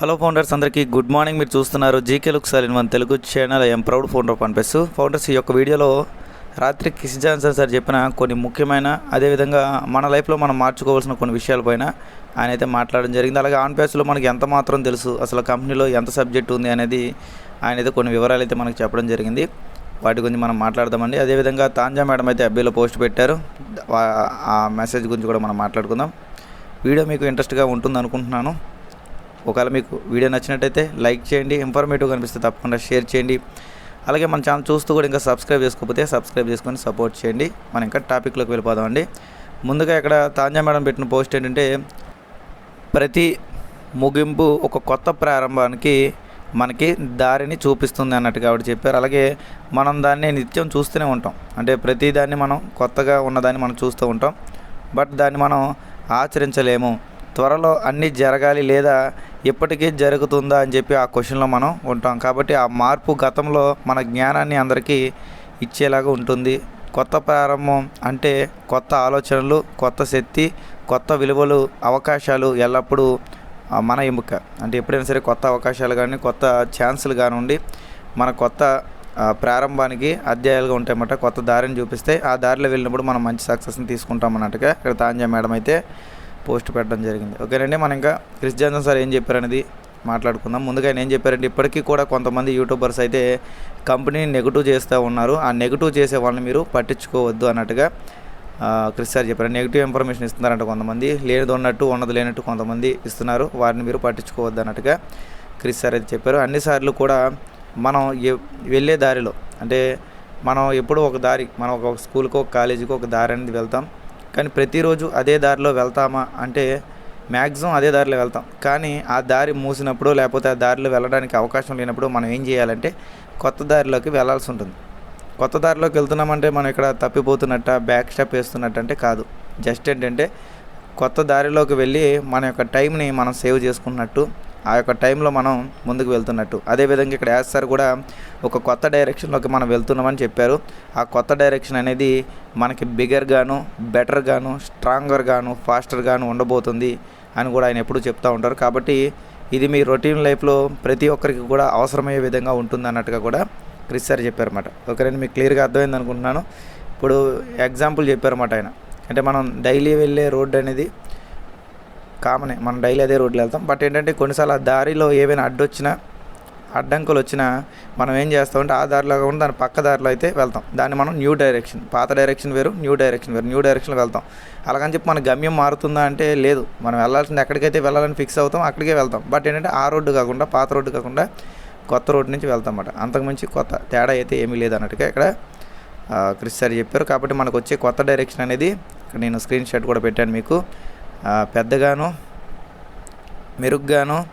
Hello founders అందరికీ good morning మీరు చూస్తున్నారు జీకే లుక్ సార్ మన Telugu channel I'm proud founder పనిపిస్తూ ఫౌండర్స్ ఈ యొక్క వీడియోలో రాత్రి కిస్ జాన్సన్ సార్ చెప్పిన కొన్ని ముఖ్యమైన అదేవిధంగా మన లైఫ్లో మనం మార్చుకోవాల్సిన కొన్ని విషయాలపైన ఆయన అయితే మాట్లాడడం జరిగింది. అలాగే ఆన్ పేస్లో మనకి ఎంత మాత్రం తెలుసు అసలు కంపెనీలో ఎంత సబ్జెక్ట్ ఉంది అనేది ఆయన అయితే కొన్ని వివరాలు అయితే మనకు చెప్పడం జరిగింది. వాటి గురించి మనం మాట్లాడదామండి. అదేవిధంగా తాంజా మేడం అయితే అబ్బీలో పోస్ట్ పెట్టారు. ఆ మెసేజ్ గురించి కూడా మనం మాట్లాడుకుందాం. వీడియో మీకు ఇంట్రెస్ట్గా ఉంటుంది అనుకుంటున్నాను ఒకవేళ మీకు వీడియో నచ్చినట్టయితే లైక్ చేయండి ఇన్ఫర్మేటివ్ అనిపిస్తే తప్పకుండా షేర్ చేయండి. అలాగే మన ఛానల్ చూస్తూ కూడా ఇంకా సబ్స్క్రైబ్ చేసుకోకపోతే సబ్స్క్రైబ్ చేసుకొని సపోర్ట్ చేయండి. మనం ఇంకా టాపిక్లోకి వెళ్ళిపోదామండి ముందుగా ఇక్కడ తాంజా మేడం పెట్టిన పోస్ట్ ఏంటంటే ప్రతి ముగింపు ఒక కొత్త ప్రారంభానికి మనకి దారిని చూపిస్తుంది అన్నట్టు కాబట్టి చెప్పారు. అలాగే మనం దాన్ని నిత్యం చూస్తూనే ఉంటాం. అంటే ప్రతి దాన్ని మనం కొత్తగా ఉన్నదాన్ని మనం చూస్తూ ఉంటాం. బట్ దాన్ని మనం ఆచరించలేము. త్వరలో అన్నీ జరగాలి లేదా ఇప్పటికీ జరుగుతుందా అని చెప్పి ఆ క్వశ్చన్లో మనం ఉంటాం. కాబట్టి ఆ మార్పు గతంలో మన జ్ఞానాన్ని అందరికీ ఇచ్చేలాగా ఉంటుంది. కొత్త ప్రారంభం అంటే కొత్త ఆలోచనలు కొత్త శక్తి కొత్త విలువలు అవకాశాలు ఎల్లప్పుడూ మన ఎముక అంటే ఎప్పుడైనా సరే కొత్త అవకాశాలు కానీ కొత్త ఛాన్సులు కానివ్వండి మన కొత్త ప్రారంభానికి అధ్యాయాలుగా ఉంటాయన్నమాట. కొత్త దారిని చూపిస్తే ఆ దారిలో వెళ్ళినప్పుడు మనం మంచి సక్సెస్ని తీసుకుంటాం అన్నట్టుగా ఇక్కడ తాంజా మేడం అయితే పోస్ట్ పెట్టడం జరిగింది. ఓకేనండి మనం ఇంకా క్రిస్ జాన్సన్ సార్ ఏం చెప్పారనేది మాట్లాడుకుందాం. ముందుగా ఆయన ఏం చెప్పారంటే ఇప్పటికీ కూడా కొంతమంది యూట్యూబర్స్ అయితే కంపెనీని నెగిటివ్ చేస్తూ ఉన్నారు. ఆ నెగిటివ్ చేసే వాళ్ళని మీరు పట్టించుకోవద్దు అన్నట్టుగా క్రిస్ సార్ చెప్పారు. నెగిటివ్ ఇన్ఫర్మేషన్ ఇస్తున్నారంట కొంతమంది. లేనిది ఉన్నట్టు ఉన్నది లేనట్టు కొంతమంది ఇస్తున్నారు. వారిని మీరు పట్టించుకోవద్దు అన్నట్టుగా క్రిస్ సార్ అయితే చెప్పారు. అన్నిసార్లు కూడా మనం వెళ్ళే దారిలో అంటే మనం ఎప్పుడూ ఒక దారి మనం ఒక స్కూల్కో ఒక కాలేజీకో ఒక దారి అనేది వెళ్తాం. కానీ ప్రతిరోజు అదే దారిలో వెళ్తామా అంటే మ్యాక్సిమం అదే దారిలో వెళ్తాం. కానీ ఆ దారి మూసినప్పుడు లేకపోతే ఆ దారిలో వెళ్ళడానికి అవకాశం లేనప్పుడు మనం ఏం చేయాలంటే కొత్త దారిలోకి వెళ్ళాల్సి ఉంటుంది. కొత్త దారిలోకి వెళ్తున్నామంటే మనం ఇక్కడ తప్పిపోతున్నట్ట బ్యాక్ స్టెప్ వేస్తున్నట్టు అంటే కాదు. జస్ట్ ఏంటంటే కొత్త దారిలోకి వెళ్ళి మన యొక్క టైంని మనం సేవ్ చేసుకున్నట్టు ఆ యొక్క టైంలో మనం ముందుకు వెళ్తున్నట్టు. అదేవిధంగా ఇక్కడ యాస్ సార్ కూడా ఒక కొత్త డైరెక్షన్లోకి మనం వెళ్తున్నామని చెప్పారు. ఆ కొత్త డైరెక్షన్ అనేది మనకి బిగర్ గాను బెటర్గాను ఫాస్టర్ గాను ఉండబోతుంది అని కూడా ఆయన ఎప్పుడూ చెప్తూ ఉంటారు. కాబట్టి ఇది మీ రొటీన్ లైఫ్లో ప్రతి ఒక్కరికి కూడా అవసరమయ్యే విధంగా ఉంటుంది అన్నట్టుగా కూడా క్రిస్ సార్ చెప్పారన్నమాట. ఒకరైనా మీకు క్లియర్గా అర్థమైంది అనుకుంటున్నాను. ఇప్పుడు ఎగ్జాంపుల్ చెప్పారన్నమాట ఆయన. అంటే మనం డైలీ వెళ్ళే రోడ్డు అనేది కామనే. మనం డైలీ అదే రోడ్లో వెళ్తాం. బట్ ఏంటంటే కొన్నిసార్లు ఆ దారిలో ఏవైనా అడ్డొచ్చినా అడ్డంకులు వచ్చినా మనం ఏం చేస్తామంటే ఆ దారిలో కాకుండా దాని పక్క దారిలో అయితే వెళ్తాం. దాన్ని మనం న్యూ డైరెక్షన్ పాత డైరెక్షన్ వేరు న్యూ డైరెక్షన్ వేరు న్యూ డైరెక్షన్లో వెళ్తాం. అలాగని చెప్పి మన గమ్యం మారుతుందా అంటే లేదు. మనం వెళ్ళాల్సింది ఎక్కడికైతే వెళ్ళాలని ఫిక్స్ అవుతాం అక్కడికే వెళ్తాం. బట్ ఏంటంటే ఆ రోడ్డు కాకుండా పాత రోడ్డు కాకుండా కొత్త రోడ్డు నుంచి వెళ్తాం అన్నమాట. అంతకుమించి కొత్త తేడా అయితే ఏమీ లేదన్నట్టుగా ఇక్కడ ఆ, క్రిస్ సార్ చెప్పారు. కాబట్టి మనకు వచ్చే కొత్త డైరెక్షన్ అనేది నేను స్క్రీన్ షాట్ కూడా పెట్టాను మీకు. పెద్దగాను మెరుగ్గాను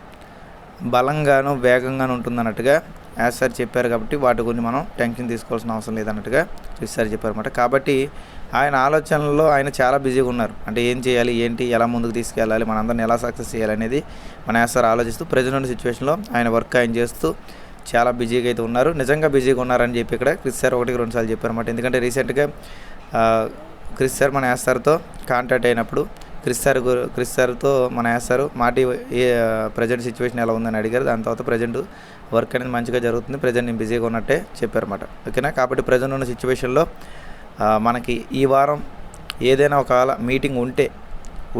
బలంగాను వేగంగాను ఉంటుంది అన్నట్టుగా యాజ్ సార్ చెప్పారు కాబట్టి వాటి గురించి మనం టెన్షన్ తీసుకోవాల్సిన అవసరం లేదన్నట్టుగా క్రిస్ సార్ చెప్పారు కాబట్టి ఆయన ఆలోచనల్లో ఆయన చాలా బిజీగా ఉన్నారు. అంటే ఏం చేయాలి ఏంటి ఎలా ముందుకు తీసుకెళ్ళాలి మనందరిని ఎలా సక్సెస్ చేయాలి అనేది మన యాజ్ సార్ ఆలోచిస్తూ ప్రజెంట్ సిచ్యువేషన్లో ఆయన వర్క్ ఆయన చేస్తూ చాలా బిజీగా అయితే ఉన్నారు. నిజంగా బిజీగా ఉన్నారని చెప్పి ఇక్కడ క్రిస్ సార్ ఒకటికి రెండు సార్లు చెప్పారు ఎందుకంటే రీసెంట్గా క్రిస్ సార్ మన యాస్ సార్తో కాంటాక్ట్ అయినప్పుడు క్రిస్ సార్ గురు క్రిస్ సార్తో మన వేస్తారు మాటి ఏ ప్రజెంట్ సిచ్యువేషన్ ఎలా ఉందని అడిగారు. దాని తర్వాత ప్రజెంట్ వర్క్ అనేది మంచిగా జరుగుతుంది. ప్రజెంట్ నేను బిజీగా ఉన్నట్టే చెప్పారన్నమాట. ఓకేనా? కాబట్టి ప్రజెంట్ ఉన్న సిచ్యువేషన్లో మనకి ఈ వారం ఏదైనా ఒకవేళ మీటింగ్ ఉంటే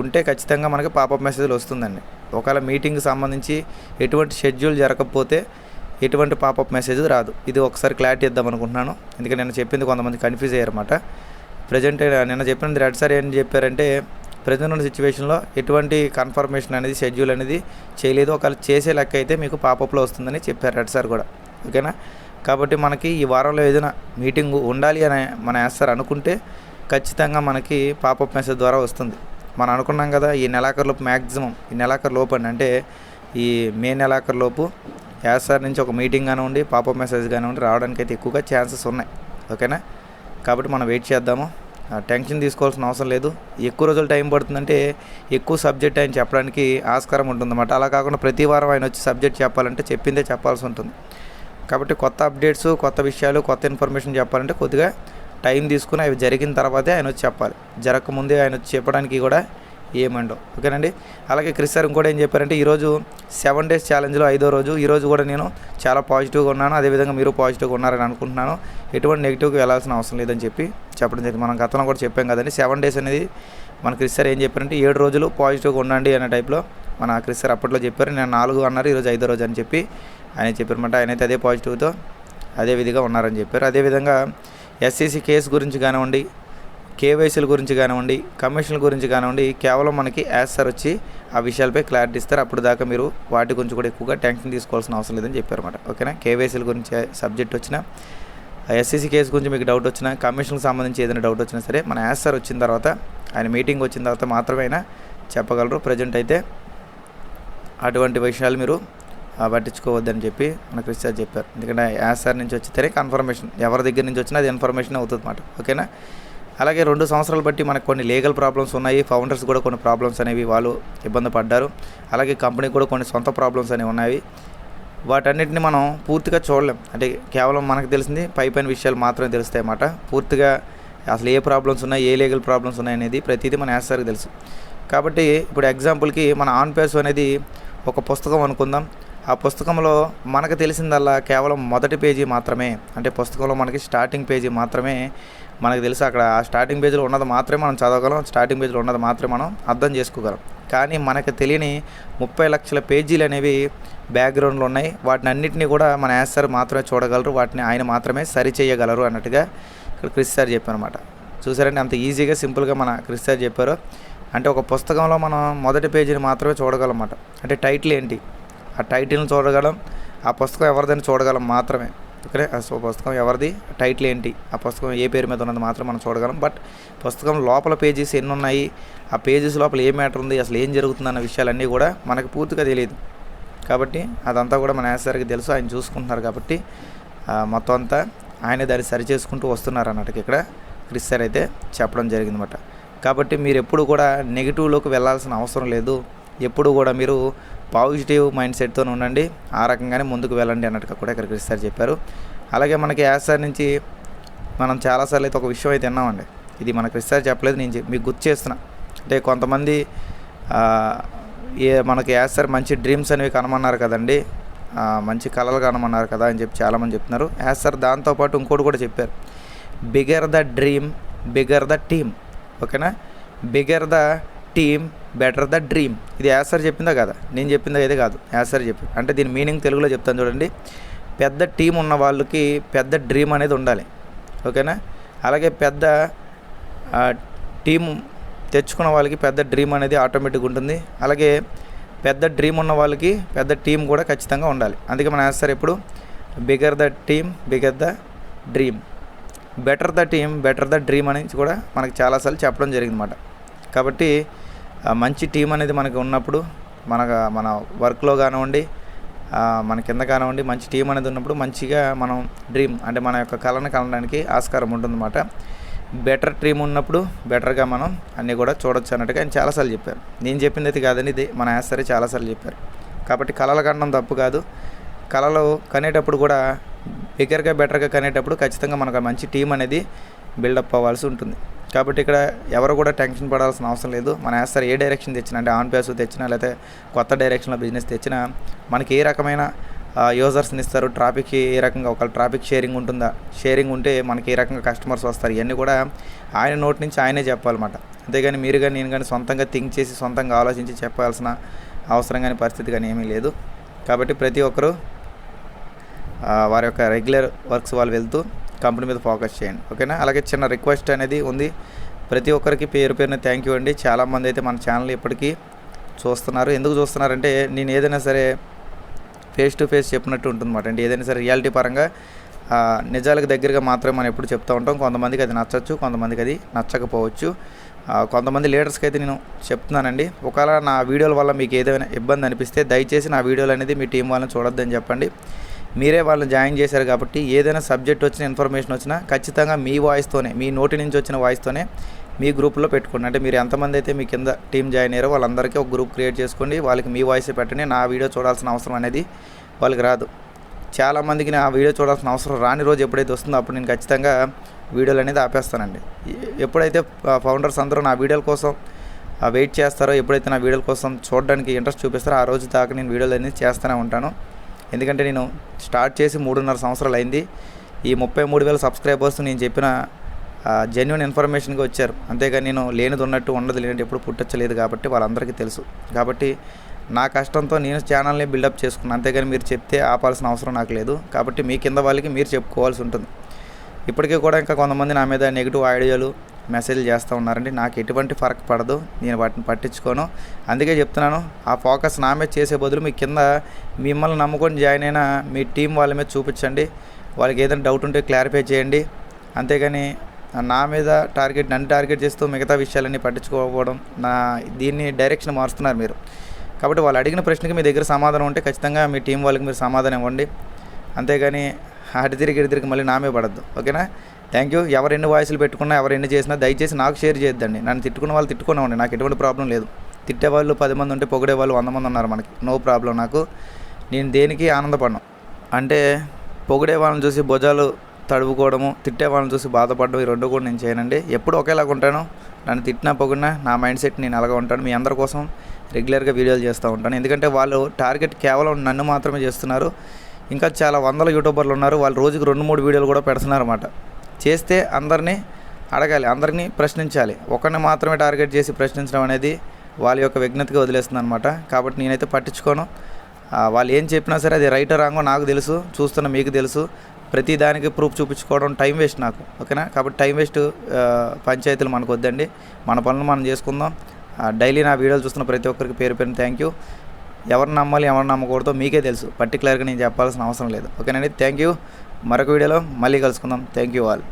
ఉంటే ఖచ్చితంగా మనకి పాపప్ మెసేజ్లు వస్తుందండి. ఒకవేళ మీటింగ్కి సంబంధించి ఎటువంటి షెడ్యూల్ జరగకపోతే ఎటువంటి పాపప్ మెసేజ్ రాదు. ఇది ఒకసారి క్లారిటీ ఇద్దాం అనుకుంటున్నాను. ఎందుకంటే నేను చెప్పింది కొంతమంది కన్ఫ్యూజ్ అయ్యారన్నమాట. ప్రజెంట్ నిన్న చెప్పినది రెడ్ సార్ ఏం చెప్పారంటే ప్రజెంట్ ఉన్న సిచ్యువేషన్లో ఎటువంటి కన్ఫర్మేషన్ అనేది షెడ్యూల్ అనేది చేయలేదు. ఒకవేళ చేసే లెక్క అయితే మీకు పాపప్లో వస్తుందని చెప్పారు రెడ్ సార్ కూడా. ఓకేనా? కాబట్టి మనకి ఈ వారంలో ఏదైనా మీటింగ్ ఉండాలి అని మన సార్ అనుకుంటే ఖచ్చితంగా మనకి పాపప్ మెసేజ్ ద్వారా వస్తుంది. మనం అనుకున్నాం కదా ఈ నెలాఖరులోపు మ్యాక్సిమం ఈ నెలాఖరు లోపు అండి. అంటే ఈ మే నెలాఖరులోపు లోపు సార్ నుంచి ఒక మీటింగ్ కానివ్వండి పాపప్ మెసేజ్ కానివ్వండి రావడానికి అయితే ఎక్కువగా ఛాన్సెస్ ఉన్నాయి. ఓకేనా? కాబట్టి మనం వెయిట్ చేద్దాము. టెన్షన్ తీసుకోవాల్సిన అవసరం లేదు. ఎక్కువ రోజులు టైం పడుతుందంటే ఎక్కువ సబ్జెక్ట్ ఆయన చెప్పడానికి ఆస్కారం ఉంటుందన్నమాట. అలా కాకుండా ప్రతి వారం ఆయన వచ్చి సబ్జెక్ట్ చెప్పాలంటే చెప్పిందే చెప్పాల్సి ఉంటుంది. కాబట్టి కొత్త అప్డేట్స్ కొత్త విషయాలు కొత్త ఇన్ఫర్మేషన్ చెప్పాలంటే కొద్దిగా టైం తీసుకుని అవి జరిగిన తర్వాతే ఆయన వచ్చి చెప్పాలి. జరగకముందే ఆయన వచ్చి చెప్పడానికి కూడా ఏమండవు. ఓకేనండి? అలాగే క్రిస్ సార్ ఇంకోటి ఏం చెప్పారంటే ఈరోజు సెవెన్ డేస్ ఛాలెంజ్లో ఐదో రోజు ఈరోజు కూడా నేను చాలా పాజిటివ్గా ఉన్నాను. అదేవిధంగా మీరు పాజిటివ్గా ఉన్నారని అనుకుంటున్నాను. ఎటువంటి నెగిటివ్కి వెళ్ళాల్సిన అవసరం లేదని చెప్పి చెప్పడం జరిగింది. మనం గతంలో కూడా చెప్పాం కదండి సెవెన్ డేస్ అనేది మన క్రిస్ సార్ ఏం చెప్పారంటే ఏడు రోజులు పాజిటివ్గా ఉండండి అనే టైప్లో మన క్రిస్ సార్ అప్పట్లో చెప్పారు. నేను నాలుగు అన్నారు ఈరోజు ఐదో రోజు అని చెప్పి ఆయన చెప్పారన్నమాట ఆయన అయితే అదే పాజిటివ్తో అదే విధిగా ఉన్నారని చెప్పారు. అదేవిధంగా ఎస్సీసీ కేసు గురించి కానివ్వండి కేవైసీల గురించి కానివ్వండి కమిషన్ల గురించి కానివ్వండి కేవలం మనకి యాజ్ సార్ వచ్చి ఆ విషయాలపై క్లారిటీ ఇస్తారు. అప్పుడు దాకా మీరు వాటి గురించి కూడా ఎక్కువగా టెన్షన్ తీసుకోవాల్సిన అవసరం లేదని చెప్పారన్నమాట ఓకేనా? కేవైసీల గురించి సబ్జెక్ట్ వచ్చిన ఎస్సీసీ కేసు గురించి మీకు డౌట్ వచ్చినా కమిషన్కి సంబంధించి ఏదైనా డౌట్ వచ్చినా సరే మన యాజ్ సార్ వచ్చిన తర్వాత ఆయన మీటింగ్ వచ్చిన తర్వాత మాత్రమే చెప్పగలరు. ప్రజెంట్ అయితే అటువంటి విషయాలు మీరు పట్టించుకోవద్దని చెప్పి మన క్రిస్ చెప్పారు. ఎందుకంటే యాజ్ సార్ నుంచి వచ్చితేనే కన్ఫర్మేషన్ ఎవరి దగ్గర నుంచి వచ్చినా అది ఇన్ఫర్మేషన్ అవుతుంది అన్నమాట ఓకేనా? అలాగే రెండు సంవత్సరాలు బట్టి మనకు కొన్ని లీగల్ ప్రాబ్లమ్స్ ఉన్నాయి. ఫౌండర్స్ కూడా కొన్ని ప్రాబ్లమ్స్ అనేవి వాళ్ళు ఇబ్బంది పడ్డారు. అలాగే కంపెనీ కూడా కొన్ని సొంత ప్రాబ్లమ్స్ అనేవి ఉన్నాయి. వాటన్నిటిని మనం పూర్తిగా చూడలేం. అంటే కేవలం మనకు తెలిసింది పై పైన విషయాలు మాత్రమే తెలుస్తాయి అన్నమాట. పూర్తిగా అసలు ఏ ప్రాబ్లమ్స్ ఉన్నాయి ఏ లీగల్ ప్రాబ్లమ్స్ ఉన్నాయి అనేది ప్రతిదీ మన యాస్సార్కి తెలుసు. కాబట్టి ఇప్పుడు ఎగ్జాంపుల్కి మన ఆన్ పేస్ అనేది ఒక పుస్తకం అనుకుందాం. ఆ పుస్తకంలో మనకు తెలిసిందల్లా కేవలం మొదటి పేజీ మాత్రమే అంటే పుస్తకంలో మనకి స్టార్టింగ్ పేజీ మాత్రమే మనకు తెలుసు అక్కడ ఆ స్టార్టింగ్ పేజీలో ఉన్నది మాత్రమే మనం చదవగలం స్టార్టింగ్ పేజీలో ఉన్నది మాత్రమే మనం అర్థం చేసుకోగలం. కానీ మనకు తెలియని ముప్పై లక్షల పేజీలు అనేవి బ్యాక్గ్రౌండ్లో ఉన్నాయి. వాటిని అన్నింటినీ కూడా మన యాస్ సార్ మాత్రమే చూడగలరు. వాటిని ఆయన మాత్రమే సరి చేయగలరు అన్నట్టుగా ఇక్కడ క్రిస్ సార్ చెప్పారనమాట చూసారంటే అంత ఈజీగా సింపుల్గా మన క్రిస్ సార్ చెప్పారు. అంటే ఒక పుస్తకంలో మనం మొదటి పేజీని మాత్రమే చూడగలం అంటే టైటిల్ ఏంటి? ఆ టైటిల్ని చూడగలం. ఆ పుస్తకం ఎవరిదైనా చూడగలం మాత్రమే. ఓకే సో పుస్తకం ఎవరిది? టైటిల్ ఏంటి? ఆ పుస్తకం ఏ పేరు మీద ఉన్నది మాత్రం మనం చూడగలం. బట్ పుస్తకం లోపల పేజెస్ ఎన్ని ఉన్నాయి ఆ పేజెస్ లోపల ఏ మ్యాటర్ ఉంది? అసలు ఏం జరుగుతుంది అన్న విషయాలన్నీ కూడా మనకు పూర్తిగా తెలియదు. కాబట్టి అదంతా కూడా మన యాసరికి తెలుసు. ఆయన చూసుకుంటున్నారు కాబట్టి మొత్తం అంతా ఆయన దాన్ని సరి చేసుకుంటూ వస్తున్నారు అన్నట్టు ఇక్కడ క్రిస్ సార్ అయితే చెప్పడం జరిగిందన్నమాట. కాబట్టి మీరు ఎప్పుడు కూడా నెగిటివ్లోకి వెళ్ళాల్సిన అవసరం లేదు. ఎప్పుడు కూడా మీరు పాజిటివ్ మైండ్ సెట్తో ఉండండి. ఆ రకంగానే ముందుకు వెళ్ళండి అన్నట్టుగా కూడా ఇక్కడ క్రిస్ సార్ చెప్పారు. అలాగే మనకి యాస్ సార్ నుంచి మనం చాలాసార్లు అయితే ఒక విషయం అయితే విన్నామండి. ఇది మన క్రిస్ సార్ చెప్పలేదు నేను మీకు గుర్తు చేస్తున్నా. అంటే కొంతమంది ఏ మనకి యాస్ సార్ మంచి డ్రీమ్స్ అనేవి కనమన్నారు కదండి. మంచి కళలు కనమన్నారు కదా అని చెప్పి చాలామంది చెప్తున్నారు. యాస్ సార్ దాంతోపాటు ఇంకోటి కూడా చెప్పారు. Bigger the dream bigger the team. ఓకేనా? Bigger the team better the dream. ఇది యాస్ సార్ చెప్పిందా కదా? నేను చెప్పిందా అయితే కాదు. యాస్ సార్ చెప్పి. అంటే దీని మీనింగ్ తెలుగులో చెప్తాను చూడండి. పెద్ద టీం ఉన్న వాళ్ళకి పెద్ద డ్రీమ్ అనేది ఉండాలి. ఓకేనా? అలాగే పెద్ద టీం తెచ్చుకున్న వాళ్ళకి పెద్ద డ్రీమ్ అనేది ఆటోమేటిక్ ఉంటుంది. అలాగే పెద్ద డ్రీమ్ ఉన్న వాళ్ళకి పెద్ద టీం కూడా ఖచ్చితంగా ఉండాలి. అందుకే మన ఆన్సర్ ఎప్పుడు? Bigger the team bigger the dream. Better the team better the dream అనేది కూడా మనకి చాలాసార్లు చెప్పడం జరిగిందన్నమాట. కాబట్టి మంచి టీం అనేది మనకు ఉన్నప్పుడు మన మన వర్క్లో కానివ్వండి మన కింద కానివ్వండి మంచి టీం అనేది ఉన్నప్పుడు మంచిగా మనం డ్రీమ్ అంటే మన యొక్క కళను కనడానికి ఆస్కారం ఉంటుందన్నమాట. బెటర్ టీం ఉన్నప్పుడు బెటర్గా మనం అన్నీ కూడా చూడొచ్చు అన్నట్టుగా ఆయన చాలాసార్లు చెప్పారు. నేను చెప్పింది అయితే కాదని ఇది మన యాసరే చాలాసార్లు చెప్పారు. కాబట్టి కళలు కనడం తప్పు కాదు. కళలు కనేటప్పుడు కూడా బిగ్గర్గా బెటర్గా కనేటప్పుడు ఖచ్చితంగా మనకు మంచి టీం అనేది బిల్డప్ అవ్వాల్సి ఉంటుంది. కాబట్టి ఇక్కడ ఎవరు కూడా టెన్షన్ పడాల్సిన అవసరం లేదు. మన యాస్తారు ఏ డైరెక్షన్ తెచ్చినా అంటే ఆన్ పేస్ తెచ్చినా లేకపోతే కొత్త డైరెక్షన్లో బిజినెస్ తెచ్చినా మనకి ఏ రకమైన యూజర్స్ని ఇస్తారు? ట్రాఫిక్ ఏ రకంగా ఒక ట్రాఫిక్ షేరింగ్ ఉంటుందా? షేరింగ్ ఉంటే మనకి ఏ రకంగా కస్టమర్స్ వస్తారు? ఇవన్నీ కూడా ఆయన నోటి నుంచి ఆయనే చెప్పాలన్నమాట. అంతేగాని మీరు కానీ నేను కానీ సొంతంగా థింక్ చేసి సొంతంగా ఆలోచించి చెప్పాల్సిన అవసరం కానీ పరిస్థితి కానీ ఏమీ లేదు. కాబట్టి ప్రతి ఒక్కరూ వారి యొక్క రెగ్యులర్ వర్క్స్ వాళ్ళు వెళ్తూ కంపెనీ మీద ఫోకస్ చేయండి ఓకేనా? అలాగే చిన్న రిక్వెస్ట్ అనేది ఉంది. ప్రతి ఒక్కరికి పేరు పేరున థ్యాంక్ యూ అండి. చాలామంది అయితే మన ఛానల్ ఇప్పటికీ చూస్తున్నారు. ఎందుకు చూస్తున్నారంటే నేను ఏదైనా సరే ఫేస్ టు ఫేస్ చెప్పినట్టు ఉంటుందన్నమాట అంటే ఏదైనా సరే రియాలిటీ పరంగా నిజాలకు దగ్గరగా మాత్రమే మనం ఎప్పుడు చెప్తూ ఉంటాం. కొంతమందికి అది నచ్చచ్చు కొంతమందికి అది నచ్చకపోవచ్చు. కొంతమంది లీడర్స్కి అయితే నేను చెప్తున్నానండి. ఒకవేళ నా వీడియోల వల్ల మీకు ఏదైనా ఇబ్బంది అనిపిస్తే దయచేసి నా వీడియోలు అనేది మీ టీం వాళ్ళని చూడొద్దని చెప్పండి. మీరే వాళ్ళని జాయిన్ చేశారు కాబట్టి ఏదైనా సబ్జెక్ట్ వచ్చిన ఇన్ఫర్మేషన్ వచ్చినా ఖచ్చితంగా మీ వాయిస్తోనే మీ నోటి నుంచి వచ్చిన వాయిస్తోనే మీ గ్రూప్లో పెట్టుకోండి. అంటే మీరు ఎంతమంది అయితే మీ కింద టీం జాయిన్ అయ్యారో వాళ్ళందరికీ ఒక గ్రూప్ క్రియేట్ చేసుకోండి. వాళ్ళకి మీ వాయిస్ పెట్టండి. నా వీడియో చూడాల్సిన అవసరం అనేది వాళ్ళకి రాదు. చాలామందికి నా వీడియో చూడాల్సిన అవసరం రాని రోజు ఎప్పుడైతే వస్తుందో అప్పుడు నేను ఖచ్చితంగా వీడియోలు అనేది ఆపేస్తానండి. ఎప్పుడైతే ఫౌండర్స్ అందరూ నా వీడియోల కోసం వెయిట్ చేస్తారో ఎప్పుడైతే నా వీడియోల కోసం చూడడానికి ఇంట్రెస్ట్ చూపిస్తారో ఆ రోజు దాకా నేను వీడియోలు అనేది చేస్తూనే ఉంటాను. ఎందుకంటే నేను స్టార్ట్ చేసి మూడున్నర సంవత్సరాలు అయింది. ఈ ముప్పై మూడు వేల సబ్స్క్రైబర్స్ నేను చెప్పిన జెన్యున్ ఇన్ఫర్మేషన్గా వచ్చారు. అంతేగాని నేను లేనిది ఉన్నట్టు ఉండదు లేనిది ఎప్పుడు పుట్టచ్చలేదు కాబట్టి వాళ్ళందరికీ తెలుసు. కాబట్టి నా కష్టంతో నేను ఛానల్ని బిల్డప్ చేసుకున్నాను అంతేగాని మీరు చెప్తే ఆపాల్సిన అవసరం నాకు లేదు. కాబట్టి మీ కింద వాళ్ళకి మీరు చెప్పుకోవాల్సి ఉంటుంది. ఇప్పటికీ కూడా ఇంకా కొంతమంది నా మీద నెగిటివ్ ఐడియాలు మెసేజ్లు చేస్తూ ఉన్నారండి. నాకు ఎటువంటి ఫరక్ పడదు. నేను వాటిని పట్టించుకోను. అందుకే చెప్తున్నాను ఆ ఫోకస్ నా మీద చేసే బదులు మీ కింద మిమ్మల్ని నమ్ముకొని జాయిన్ అయిన మీ టీం వాళ్ళ మీద చూపించండి. వాళ్ళకి ఏదైనా డౌట్ ఉంటే క్లారిఫై చేయండి. అంతేగాని నా మీద టార్గెట్ నన్ను టార్గెట్ చేస్తూ మిగతా విషయాలన్నీ పట్టించుకోకపోవడం నా దీన్ని డైరెక్షన్ మారుస్తున్నారు మీరు. కాబట్టి వాళ్ళు అడిగిన ప్రశ్నకి మీ దగ్గర సమాధానం ఉంటే ఖచ్చితంగా మీ టీం వాళ్ళకి మీరు సమాధానం ఇవ్వండి. అంతేగాని అటు తిరిగి ఇటు తిరిగి మళ్ళీ నామే పడద్దు. ఓకేనా? థ్యాంక్ యూ ఎవరు ఎన్ని వాయిస్లు పెట్టుకున్నా ఎవరు ఎన్ని చేసినా దయచేసి నాకు షేర్ చేయొద్దండి. నన్ను తిట్టుకున్న వాళ్ళు తిట్టుకున్నామండి నాకు ఎటువంటి ప్రాబ్లం లేదు. తిట్టే వాళ్ళు పది మంది ఉంటే పొగిడే వాళ్ళు వంద మంది ఉన్నారు మనకి. నో ప్రాబ్లం నాకు. నేను దేనికి ఆనందపడను? అంటే పొగిడే వాళ్ళని చూసి భుజాలు తడుపుకోవడము తిట్టే వాళ్ళని చూసి బాధపడడం ఈ రెండు కూడా నేను చేయనండి. ఎప్పుడు ఒకేలాగా ఉంటాను. నన్ను తిట్టినా పొగిడినా నా మైండ్ సెట్ నేను అలాగా ఉంటాను. మీ అందరి కోసం రెగ్యులర్గా వీడియోలు చేస్తూ ఉంటాను. ఎందుకంటే వాళ్ళు టార్గెట్ కేవలం నన్ను మాత్రమే చేస్తున్నారు. ఇంకా చాలా వందల యూట్యూబర్లు ఉన్నారు. వాళ్ళు రోజుకి రెండు మూడు వీడియోలు కూడా పెడుతున్నారు అన్నమాట చేస్తే అందరినీ అడగాలి అందరినీ ప్రశ్నించాలి. ఒకరిని మాత్రమే టార్గెట్ చేసి ప్రశ్నించడం అనేది వాళ్ళ యొక్క విజ్ఞతగా వదిలేస్తుంది అనమాట కాబట్టి నేనైతే పట్టించుకోను. వాళ్ళు ఏం చెప్పినా సరే అది రైట్ రాంగో నాకు తెలుసు చూస్తున్న మీకు తెలుసు. ప్రతి దానికి ప్రూఫ్ చూపించుకోవడం టైం వేస్ట్ నాకు ఓకేనా? కాబట్టి టైం వేస్ట్ పంచాయతీలు మనకు వద్దండి. మన పనులు మనం చేసుకుందాం. డైలీ నా వీడియోలు చూస్తున్న ప్రతి ఒక్కరికి పేరు పేరు థ్యాంక్ యూ ఎవరిని నమ్మాలి ఎవరిని నమ్మకూడదో మీకే తెలుసు. పర్టికులర్గా నేను చెప్పాల్సిన అవసరం లేదు. ఓకేనండి? థ్యాంక్ యూ మరొక వీడియోలో మళ్ళీ కలుసుకుందాం. Thank you all